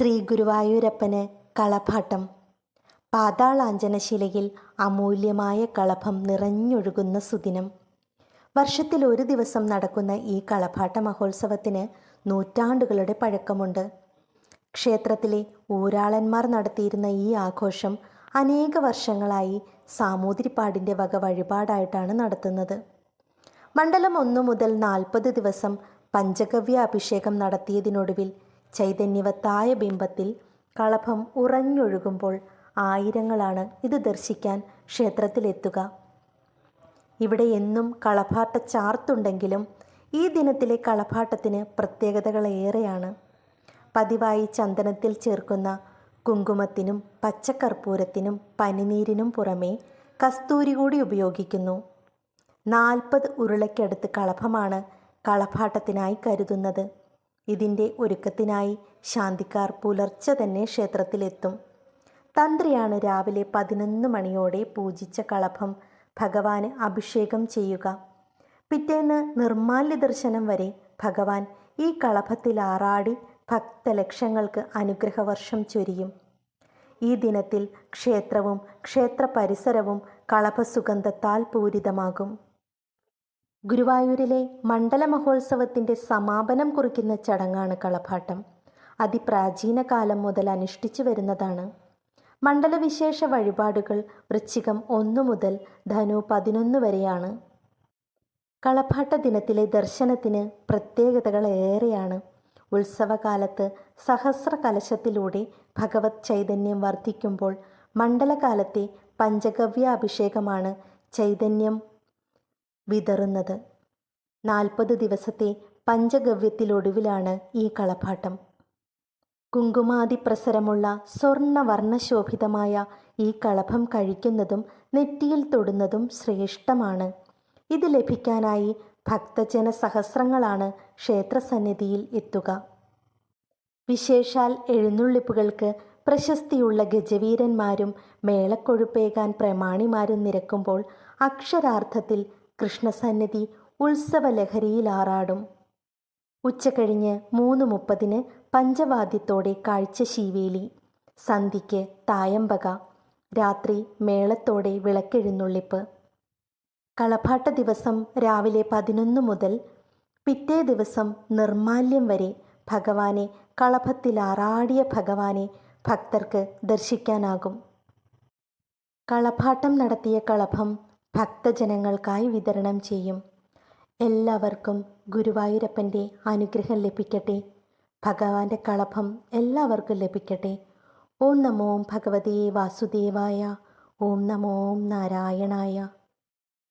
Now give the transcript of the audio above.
ശ്രീ ഗുരുവായൂരപ്പന് കളഭാട്ടം. പാതാളാഞ്ജനശിലയിൽ അമൂല്യമായ കളഭം നിറഞ്ഞൊഴുകുന്ന സുദിനം. വർഷത്തിൽ ഒരു ദിവസം നടക്കുന്ന ഈ കളഭാട്ട മഹോത്സവത്തിന് നൂറ്റാണ്ടുകളുടെ പഴക്കമുണ്ട്. ക്ഷേത്രത്തിലെ ഊരാളന്മാർ നടത്തിയിരുന്ന ഈ ആഘോഷം അനേക വർഷങ്ങളായി സാമൂതിരിപ്പാടിന്റെ വക വഴിപാടായിട്ടാണ് നടത്തുന്നത്. മണ്ഡലം ഒന്നു മുതൽ നാൽപ്പത് ദിവസം പഞ്ചഗവ്യ അഭിഷേകം നടത്തിയതിനൊടുവിൽ ചൈതന്യവത്തായ ബിംബത്തിൽ കളഭം ഉറഞ്ഞൊഴുകുമ്പോൾ ആയിരങ്ങളാണ് ഇത് ദർശിക്കാൻ ക്ഷേത്രത്തിലെത്തുക. ഇവിടെ എന്നും കളഭാട്ട ചാർത്തുണ്ടെങ്കിലും ഈ ദിനത്തിലെ കളഭാട്ടത്തിന് പ്രത്യേകതകളേറെയാണ്. പതിവായി ചന്ദനത്തിൽ ചേർക്കുന്ന കുങ്കുമത്തിനും പച്ചക്കർപ്പൂരത്തിനും പനിനീരിനും പുറമേ കസ്തൂരി കൂടി ഉപയോഗിക്കുന്നു. നാൽപ്പത് ഉരുളയ്ക്കടുത്ത് കളഭമാണ് കളഭാട്ടത്തിനായി കരുതുന്നത്. ഇതിന്റെ ഒരുക്കത്തിനായി ശാന്തിക്കാർ പുലർച്ചെ തന്നെ ക്ഷേത്രത്തിലെത്തും. തന്ത്രിയാണ് രാവിലെ പതിനൊന്ന് മണിയോടെ പൂജിച്ച കളഭം ഭഗവാന് അഭിഷേകം ചെയ്യുക. പിറ്റേന്ന് നിർമാല്യ ദർശനം വരെ ഭഗവാൻ ഈ കളഭത്തിൽ ആറാടി ഭക്തലക്ഷങ്ങൾക്ക് അനുഗ്രഹവർഷം ചൊരിയും. ഈ ദിനത്തിൽ ക്ഷേത്രവും ക്ഷേത്ര പരിസരവും കളഭസുഗന്ധത്താൽ പൂരിതമാകും. ഗുരുവായൂരിലെ മണ്ഡല മഹോത്സവത്തിന്റെ സമാപനം കുറിക്കുന്ന ചടങ്ങാണ് കളഭാട്ടം. അതിപ്രാചീന കാലം മുതൽ അനുഷ്ഠിച്ചു വരുന്നതാണ്. മണ്ഡലവിശേഷ വഴിപാടുകൾ വൃശ്ചികം ഒന്ന് മുതൽ ധനു പതിനൊന്ന് വരെയാണ്. കളഭാട്ട ദിനത്തിലെ ദർശനത്തിന് പ്രത്യേകതകൾ ഏറെയാണ്. ഉത്സവകാലത്ത് സഹസ്ര കലശത്തിലൂടെ ഭഗവത് ചൈതന്യം വർദ്ധിക്കുമ്പോൾ മണ്ഡലകാലത്തെ പഞ്ചഗവ്യ അഭിഷേകമാണ് ചൈതന്യം വിതറുന്നത്. നാൽപ്പത് ദിവസത്തെ പഞ്ചഗവ്യത്തിലൊടുവിലാണ് ഈ കളഭാട്ടം കുങ്കുമാതി പ്രസരമുള്ള സ്വർണവർണശോഭിതമായ ഈ കളഭം കഴിക്കുന്നതും നെറ്റിയിൽ തൊടുന്നതും ശ്രേഷ്ഠമാണ്. ഇത് ലഭിക്കാനായി ഭക്തജന സഹസ്രങ്ങളാണ് ക്ഷേത്രസന്നിധിയിൽ എത്തുക. വിശേഷാൽ എഴുന്നള്ളിപ്പുകൾക്ക് പ്രശസ്തിയുള്ള ഗജവീരന്മാരും മേളക്കൊഴുപ്പേകാൻ പ്രമാണിമാരും നിരക്കുമ്പോൾ അക്ഷരാർത്ഥത്തിൽ കൃഷ്ണസന്നിധി ഉത്സവലഹരിയിലാറാടും ഉച്ചകഴിഞ്ഞ് മൂന്ന് മുപ്പതിന് പഞ്ചവാദ്യത്തോടെ കാഴ്ച ശീവേലി സന്ധ്യയ്ക്ക് തായമ്പക. രാത്രി മേളത്തോടെ വിളക്കെഴുന്നള്ളിപ്പ്. കളഭാട്ട ദിവസം രാവിലെ പതിനൊന്ന് മുതൽ പിറ്റേ ദിവസം നിർമാല്യം വരെ ഭഗവാനെ കളഭത്തിലാറാടിയ ഭഗവാനെ ഭക്തർക്ക് ദർശിക്കാനാകും. കളഭാട്ടം നടത്തിയ കളഭം ഭക്തജനങ്ങൾക്കായി വിതരണം ചെയ്യും. എല്ലാവർക്കും ഗുരുവായൂരപ്പന്റെ അനുഗ്രഹം ലഭിക്കട്ടെ. ഭഗവാന്റെ കളഭം എല്ലാവർക്കും ലഭിക്കട്ടെ. ഓം നമോ ഭഗവതേ വാസുദേവായ ഓം നമോ നാരായണായ.